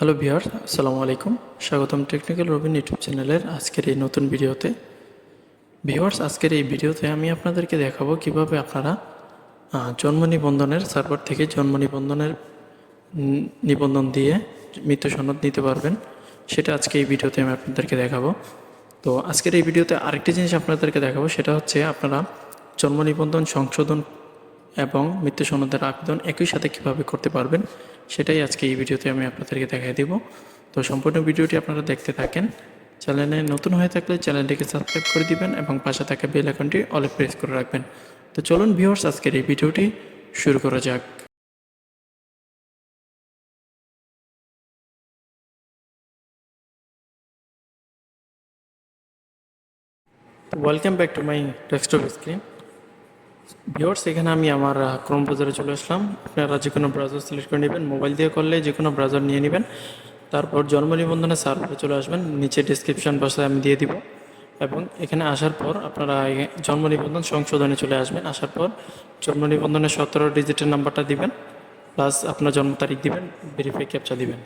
Hello viewer আসসালামু আলাইকুম স্বাগতম টেকনিক্যাল রবিন ইউটিউব চ্যানেলের আজকের এই নতুন ভিডিওতে। ভিউয়ার্স আজকের এই ভিডিওতে আমি আপনাদেরকে দেখাবো কীভাবে আপনারা জন্ম নিবন্ধনের সার্ভার থেকে জন্ম নিবন্ধনের নিবন্ধন দিয়ে মৃত্যু সনদ নিতে পারবেন। সেটা আজকে এই ভিডিওতে আমি আপনাদেরকে দেখাবো। তো আজকের এই ভিডিওতে আরেকটি জিনিস আপনাদেরকে দেখাবো, সেটা হচ্ছে আপনারা জন্ম নিবন্ধন সংশোধন এবং মৃত্যু সনদের আবেদন একই সাথে কীভাবে করতে পারবেন, সেটাই আজকে এই ভিডিওতে আমি আপনাদেরকে দেখাই দিব। তো সম্পূর্ণ ভিডিওটি আপনারা দেখতে থাকেন। চ্যানেলে নতুন হয়ে থাকলে চ্যানেলটিকে সাবস্ক্রাইব করে দিবেন এবং পাশে থাকা বেল আইকনটি অলে প্রেস করে রাখবেন। তো চলুন ভিউয়ার্স, আজকের এই ভিডিওটি শুরু করা যাক। Welcome back to my desktop screen viewers এখানে আমি আমার ক্রোম ব্রাউজারে চলে আসলাম। আপনারা যে কোনো ব্রাউজার সিলেক্ট করে নেবেন মোবাইল দিয়ে করলে যে কোনো ব্রাউজার নিয়ে নেবেন। তারপর জন্ম নিবন্ধনে সার্ভারে চলে আসবেন, নিচে ডিসক্রিপশন বক্সে আমি দিয়ে দিব। এবং এখানে আসার পর আপনারা জন্ম নিবন্ধন সংশোধনে চলে আসবেন। আসার পর জন্ম নিবন্ধনের সতেরো ডিজিটের নাম্বারটা দিবেন প্লাস আপনার জন্ম তারিখ দিবেন ভেরিফাই ক্যাপচা দিবেন।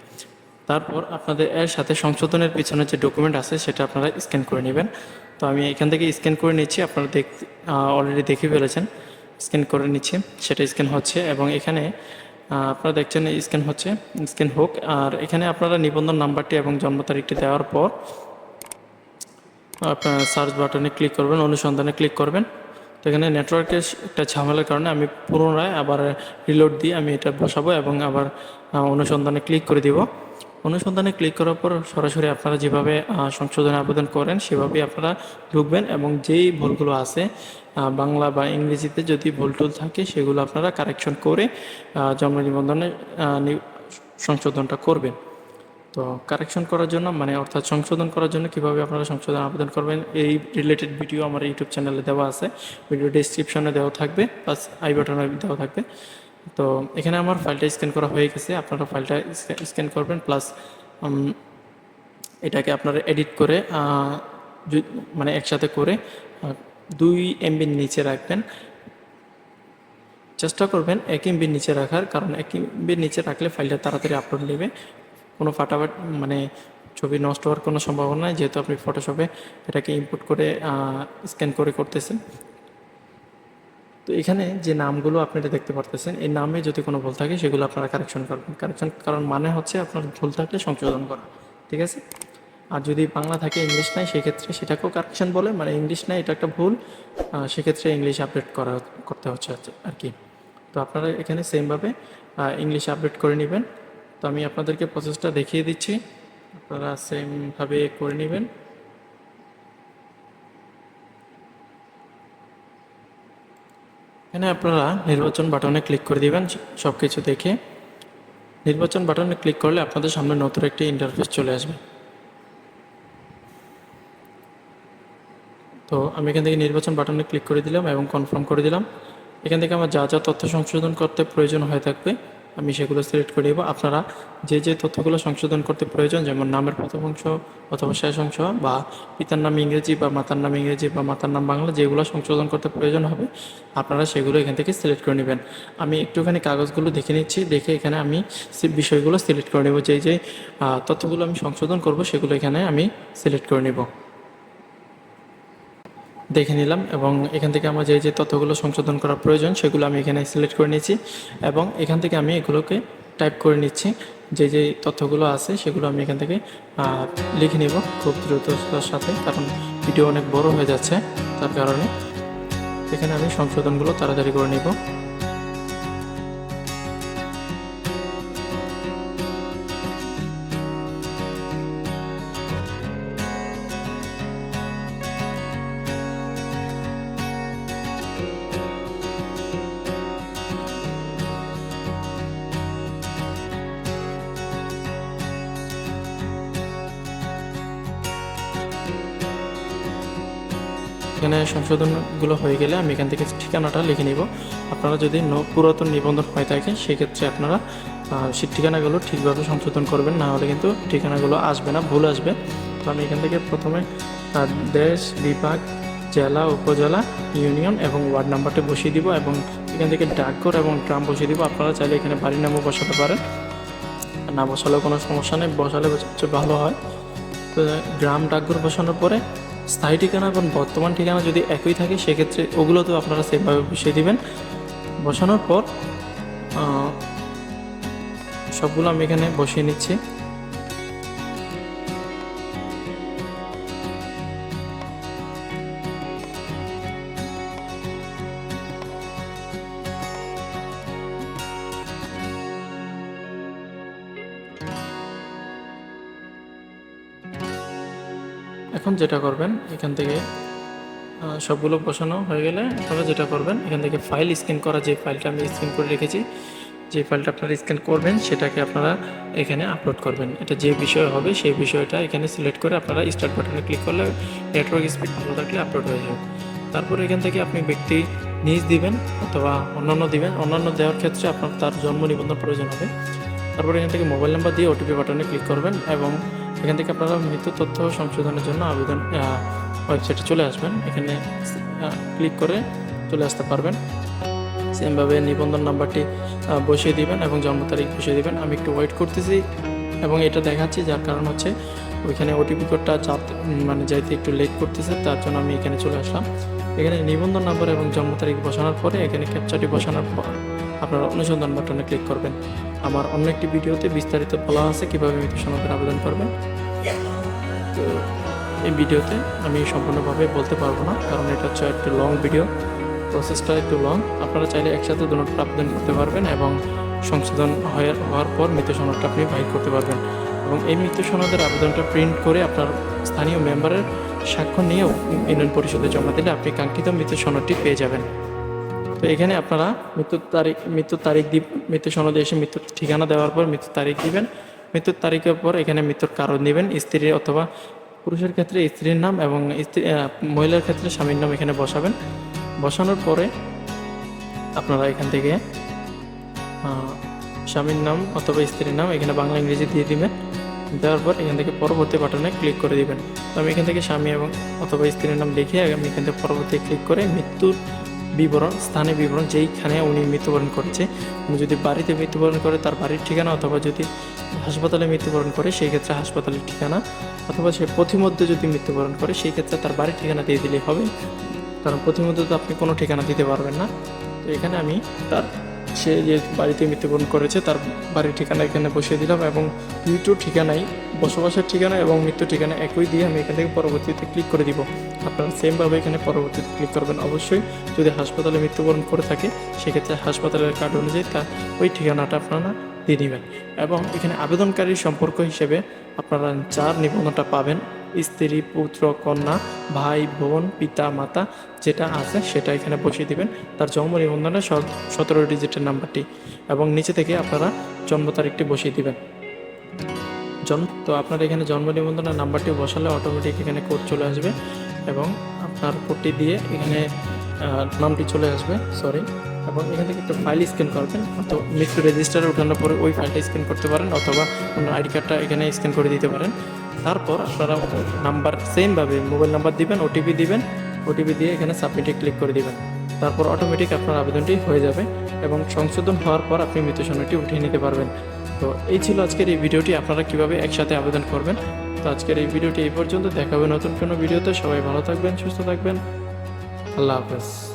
তারপর আপনাদের এর সাথে সংশোধনের পিছনে যে ডকুমেন্ট আছে, সেটা আপনারা স্ক্যান করে নেবেন। তো আমি এখান থেকে স্ক্যান করে নিচ্ছি, আপনারা দেখ অলরেডি দেখে ফেলেছেন। স্ক্যান করে নিচ্ছি, সেটা স্ক্যান হচ্ছে এবং এখানে আপনারা দেখছেন স্ক্যান হচ্ছে স্ক্যান হোক। আর এখানে আপনারা নিবন্ধন নাম্বারটি এবং জন্ম তারিখটি দেওয়ার পর, আপনার সার্চ বাটনে ক্লিক করবেন, অনুসন্ধানে ক্লিক করবেন। তো এখানে নেটওয়ার্কের একটা ঝামেলার কারণে আমি পুনরায় আবার রিলোড দিয়ে আমি এটা বসাবো এবং আবার অনুসন্ধানে ক্লিক করে দিব। অনুসন্ধানে ক্লিক করার পর সরাসরি আপনারা যেভাবে সংশোধনে আবেদন করেন, সেভাবেই আপনারা ঢুকবেন এবং যেই ভুলগুলো আছে বাংলা বা ইংরেজিতে যদি ভুল টুল থাকে, সেগুলো আপনারা কারেকশন করে জন্ম নিবন্ধনে সংশোধনটা করবেন। তো কারেকশন করার জন্য মানে অর্থাৎ সংশোধন করার জন্য কীভাবে আপনারা সংশোধন আবেদন করবেন, এই রিলেটেড ভিডিও আমার ইউটিউব চ্যানেলে দেওয়া আছে। ভিডিও ডিসক্রিপশনে দেওয়া থাকবে প্লাস আই বাটনে দেওয়া থাকবে। তো এখানে আমার ফাইলটা স্ক্যান করা হয়ে গেছে। আপনারা ফাইলটা স্ক্যান করবেন, প্লাস এটাকে আপনারা এডিট করে মানে একসাথে করে দুই এমবির নিচে রাখবেন। চেষ্টা করবেন এক এমবির নিচে রাখার, কারণ এক এমবির নিচে রাখলে ফাইলটা তাড়াতাড়ি আপলোড নেবে। কোনো ফাটাফাট মানে ছবি নষ্ট হওয়ার কোনো সম্ভাবনা নেই, যেহেতু আপনি ফটোশপে এটাকে ইনপুট করে স্ক্যান করে করতেছেন। তো এখানে যে নামগুলো আপনারা দেখতে পারতেছেন, এই নামে যদি কোনো ভুল থাকে সেগুলো আপনারা কারেকশন করবেন। কারেকশন কারণ মানে হচ্ছে আপনার ভুল থাকলে সংশোধন করা, ঠিক আছে? আর যদি বাংলা থাকে ইংলিশ নাই, সেক্ষেত্রে সেটাকেও কারেকশন বলে মানে ইংলিশ নাই, এটা একটা ভুল সেক্ষেত্রে ইংলিশ আপডেট করা করতে হচ্ছে আর- আর কি। তো আপনারা এখানে সেমভাবে ইংলিশ আপডেট করে নেবেন। তো আমি আপনাদেরকে প্রসেসটা দেখিয়ে দিচ্ছি। আপনারা সেমভাবে করে নেবেন। এখানে আপনারা নির্বাচন বাটনে ক্লিক করে দিবেন সব কিছু দেখে। নির্বাচন বাটনে ক্লিক করলে আপনাদের সামনে নতুন একটি ইন্টারফেস চলে আসবে। তো আমি এখান থেকে নির্বাচন বাটনে ক্লিক করে দিলাম এবং কনফার্ম করে দিলাম। এখান থেকে আমার যা যা তথ্য সংশোধন করতে প্রয়োজন হয়ে থাকবে আমি সেগুলো সিলেক্ট করে দেবো আপনারা যে যে তথ্যগুলো সংশোধন করতে প্রয়োজন, যেমন নামের প্রথম অংশ অথবা শেষ অংশ বা পিতার নাম ইংরেজি বা মাতার নাম ইংরেজি বা মাতার নাম বাংলা, যেগুলো সংশোধন করতে প্রয়োজন হবে, আপনারা সেগুলো এখান থেকে সিলেক্ট করে নেবেন। আমি একটুখানি কাগজগুলো দেখে নিচ্ছি, দেখে এখানে আমি বিষয়গুলো সিলেক্ট করে নেব। যে যে তথ্যগুলো আমি সংশোধন করব, সেগুলো এখানে আমি সিলেক্ট করে নেব। দেখে নিলাম এবং এখান থেকে আমার যে যে তথ্যগুলো সংশোধন করা প্রয়োজন, সেগুলো আমি এখানে সিলেক্ট করে নিয়েছি এবং এখান থেকে আমি এগুলোকে টাইপ করে নিচ্ছি। যে যে তথ্যগুলো আছে, সেগুলো আমি এখান থেকে লিখে নেব খুব দ্রুততার সাথে, কারণ ভিডিও অনেক বড় হয়ে যাচ্ছে তার কারণে। এখানে আমি সংশোধনগুলো তাড়াতাড়ি করে নিব। এখানে সংশোধনগুলো হয়ে গেলে আমি এখান থেকে ঠিকানাটা লিখে নিব। আপনারা যদি পুরাতন নিবন্ধন হয়ে থাকে, সেক্ষেত্রে আপনারা সেই ঠিকানাগুলো ঠিকভাবে সংশোধন করবেন। না হলে কিন্তু ঠিকানাগুলো আসবে না, ভুল আসবে। তো আমি এখান থেকে প্রথমে দেশ বিভাগ, জেলা, উপজেলা, ইউনিয়ন এবং ওয়ার্ড নাম্বারটা বসিয়ে দিব এবং এখান থেকে ডাকঘর এবং গ্রাম বসিয়ে দিব। আপনারা চাইলে এখানে বাড়ির নামও বসাতে পারেন। না বসালেও কোনো সমস্যা নেই, বসালে ভালো হয়। তো গ্রাম, ডাকঘর বসানোর পরে স্থায়ী ঠিকানা এবং বর্তমান ঠিকানা যদি একই থাকে, সেক্ষেত্রে ওগুলো তো আপনারা সেভাবে বসিয়ে দেবেন। বসানোর পর সবগুলো আমি এখানে বসিয়ে নিচ্ছি। এখন যেটা করবেন, এখান থেকে সবগুলো বসানো হয়ে গেলে আপনারা যেটা করবেন, এখান থেকে ফাইল স্ক্যান করা যে ফাইলটা আমি স্ক্যান করে রেখেছি, যে ফাইলটা আপনারা স্ক্যান করবেন, সেটাকে আপনারা এখানে আপলোড করবেন। এটা যে বিষয় হবে, সেই বিষয়টা এখানে সিলেক্ট করে আপনারা স্টার্ট বাটনে ক্লিক করলে নেটওয়ার্ক স্পিড ভালো থাকলে আপলোড হয়ে যাবে। তারপর এখান থেকে আপনি ব্যক্তি নিজ দিবেন অথবা অন্যান্য দিবেন। অন্যান্য দেওয়ার ক্ষেত্রে আপনার তার জন্ম নিবন্ধন প্রয়োজন হবে। তারপর এখান থেকে মোবাইল নাম্বার দিয়ে ওটিপি বাটনে ক্লিক করবেন এবং এখান থেকে আপনারা মৃত্যু তথ্য সংশোধনের জন্য আবেদন ওয়েবসাইটে চলে আসবেন। এখানে ক্লিক করে চলে আসতে পারবেন। সেমভাবে নিবন্ধন নাম্বারটি বসিয়ে দিবেন এবং জন্ম তারিখ বসিয়ে দিবেন। আমি একটু ওয়েট করতেছি এবং এটা দেখাচ্ছি, যার কারণ হচ্ছে ওইখানে ওটিপি কোডটা যাতে মানে যাইতে একটু লেট করতেছে, তার জন্য আমি এখানে চলে আসলাম। এখানে নিবন্ধন নাম্বার এবং জন্ম তারিখ বসানোর পরে এখানে ক্যাপচারটি বসানোর পর আপনারা অনুসন্ধান বাটনে ক্লিক করবেন। আমার অন্য একটি ভিডিওতে বিস্তারিত বলা আছে কীভাবে মৃত্যু সনদের আবেদন করবেন। তো এই ভিডিওতে আমি সম্পূর্ণভাবে বলতে পারব না, কারণ এটা হচ্ছে একটু লং ভিডিও প্রসেসটা একটু লং আপনারা চাইলে একসাথে দুটো আবেদন করতে পারবেন এবং সংশোধন হওয়ার পর মৃত্যু সনদটা আপনি ফাইল করতে পারবেন। এবং এই মৃত্যু সনদের আবেদনটা প্রিন্ট করে আপনার স্থানীয় মেম্বারের স্বাক্ষর নিয়ে ইউনিয়ন পরিষদে জমা দিলে আপনি কাঙ্ক্ষিত মৃত্যু সনদটি পেয়ে যাবেন। তো এখানে আপনারা মৃত্যুর তারিখ মৃত্যুর তারিখ দিব মৃত্যু সনদে এসে মৃত্যুর ঠিকানা দেওয়ার পর মৃত্যুর তারিখ দিবেন। মৃত্যুর তারিখের পর এখানে মৃত্যুর কারণ দিবেন স্ত্রীর অথবা পুরুষের ক্ষেত্রে স্ত্রীর নাম এবং স্ত্রী মহিলার ক্ষেত্রে স্বামীর নাম এখানে বসাবেন। বসানোর পরে আপনারা এখান থেকে স্বামীর নাম অথবা স্ত্রীর নাম এখানে বাংলা ইংরেজি দিয়ে দিবেন। দেওয়ার পর এখান থেকে পরবর্তী বাটনে ক্লিক করে দিবেন। তো আমি এখান থেকে স্বামী এবং অথবা স্ত্রীর নাম লিখে আমি এখান থেকে পরবর্তী ক্লিক করে মৃত্যুর বিবরণ, স্থানে বিবরণ যেইখানে উনি মৃত্যুবরণ করেছে। উনি যদি বাড়িতে মৃত্যুবরণ করে, তার বাড়ির ঠিকানা অথবা যদি হাসপাতালে মৃত্যুবরণ করে, সেই ক্ষেত্রে হাসপাতালের ঠিকানা। অথবা সে পথিমধ্যে যদি মৃত্যুবরণ করে, সেই ক্ষেত্রে তার বাড়ির ঠিকানা দিয়ে দিলেই হবে। কারণ পথিমধ্যে তো আপনি কোনো ঠিকানা দিতে পারবেন না। তো এখানে আমি তার, সে যে বাড়িতে মৃত্যুবরণ করেছে, তার বাড়ির ঠিকানা এখানে বসিয়ে দিলাম এবং দুটো ঠিকানাই বসবাসের ঠিকানা এবং মৃত্যু ঠিকানা একই দিয়ে আমি এখান থেকে পরবর্তীতে ক্লিক করে দিব। আপনারা সেমভাবে এখানে পরবর্তীতে ক্লিক করবেন। অবশ্যই যদি হাসপাতালে মৃত্যুবরণ করে থাকে, সেক্ষেত্রে হাসপাতালের কার্ড অনুযায়ী তার ওই ঠিকানাটা আপনারা দিয়ে দিবেন। এবং এখানে আবেদনকারীর সম্পর্ক হিসেবে আপনারা যার নিবন্ধনটা পাবেন, স্ত্রী, পুত্র, কন্যা, ভাই, বোন, পিতা, মাতা, যেটা আছে সেটা এখানে বসিয়ে দিবেন। তার জন্ম নিবন্ধনের সতেরো ডিজিটের নাম্বারটি এবং নিচে থেকে আপনারা জন্ম তারিখটি বসিয়ে দিবেন। জন্ম তো আপনার এখানে জন্ম নিবন্ধনের নাম্বারটি বসালে অটোমেটিক এখানে কোড চলে আসবে। এবং আপনার কোডটি দিয়ে এখানে নামটি চলে আসবে সরি এবং এখান থেকে একটা ফাইল স্ক্যান করবেন, তো মৃত্যু রেজিস্টারে ওঠানোর পরে ওই ফাইলটা স্ক্যান করতে পারেন অথবা অন্য আইডি কার্ডটা এখানে স্ক্যান করে দিতে পারেন। তারপর আপনারা নাম্বার সেমভাবে মোবাইল নাম্বার দিবেন ওটিপি দিবেন ওটিপি দিয়ে এখানে সাবমিটে ক্লিক করে দিবেন। তারপর অটোমেটিক আপনার আবেদনটি হয়ে যাবে এবং সংশোধন হওয়ার পর আপনি মৃত্যু সনদটি উঠিয়ে নিতে পারবেন। তো এই ছিল আজকের এই ভিডিওটি, আপনারা কীভাবে একসাথে আবেদন করবেন তো আজকের এই ভিডিওটি এই পর্যন্ত। দেখাবে নতুন কোনো ভিডিওতে। সবাই ভালো থাকবেন, সুস্থ থাকবেন। আল্লাহ হাফেজ।